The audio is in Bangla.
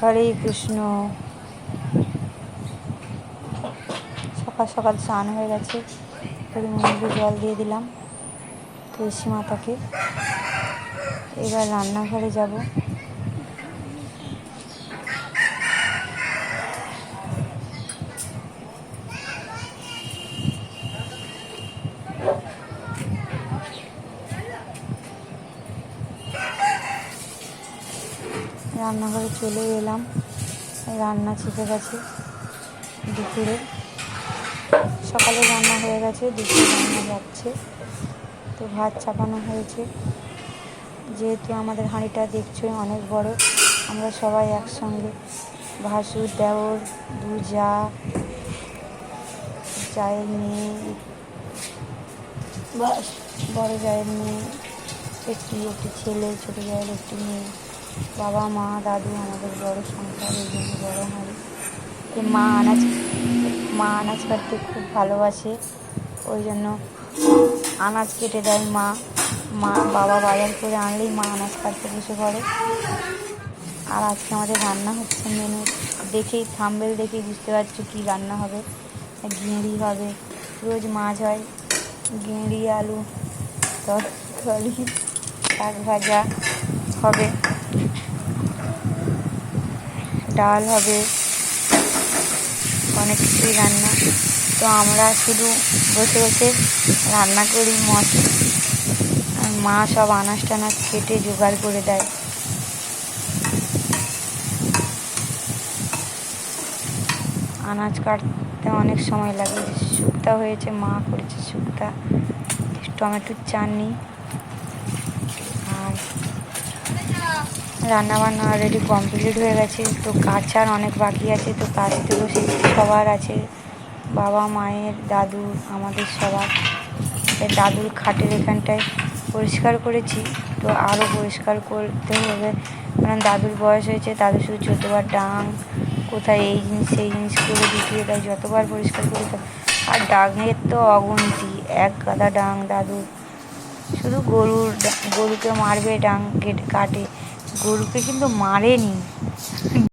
হরে কৃষ্ণ। সকাল সকাল স্নান হয়ে গেছে মন্দিরে জল দিয়ে দিলাম, তুলসী মাতাকে। এবার রান্নাঘরে যাব। রান্নাঘরে চলে এলাম। রান্না শিখে গেছে দুপুরে। সকালে রান্না হয়ে গেছে, দুপুরে রান্না যাচ্ছে তো ভাত চাপানো হয়েছে। যেহেতু আমাদের হাঁড়িটা দেখছোই অনেক বড়, আমরা সবাই একসঙ্গে ভাসুর, দেওর দু যা জায়ের মেয়ে, বড় জায়ের মেয়ে, একটি একটি ছেলে, ছোটো জায়ের একটি মেয়ে। বাবা, মা, দাদু আমাদের বড় সংসার, এই জন্য বড় তো মা আনাজ মা আনাজ কাটতে খুব ভালোবাসে, ওই জন্য আনাজ কেটে দেয় মা। মা, বাবা বাজার করে আনলেই মা আনাজ কাটতে বসে পড়ে। আর আজকে আমাদের রান্না হচ্ছে মেনু। দেখেই, থাম্বেল দেখেই বুঝতে পারছ কী রান্না হবে। গেঁড়ি হবে, রোজ মাছ হয়, গেঁড়ি, আলু, তরকারি, শাক ভাজা হবে। ডাল হবে, অনেক কিছুই রান্না। তো আমরা শুধু বসে বসে রান্না করি মশ আর মা সব আনাজ টানাজ কেটে জোগাড় করে দেয়। আনাজ কাটতে অনেক সময় লাগে। শুক্তা হয়েছে, মা করেছে শুক্তা। টমেটোর চাটনি। আর রান্না বান্না অলরেডি কমপ্লিট হয়ে গেছে, তো কাচার অনেক বাকি আছে, তো কাচতে বসেছি সবার আছে। বাবা, মায়ের, দাদু, আমাদের সবার। দাদুর খাটের এখানটায় পরিষ্কার করেছি, তো আরও পরিষ্কার করতে হবে। কারণ দাদুর বয়স হয়েছে, দাদু শুধু যতবার ডাং, কোথায় এই জিনিস, সেই জিনিস করে দিতে তাই যতবার পরিষ্কার করে আর ডাঙের তো অগুন্তি, এক গাদা ডাং দাদুর। শুধু গরুর, গরুকে মারবে, ডাং কেটে কাটে। গরুকে কিন্তু মারেনি।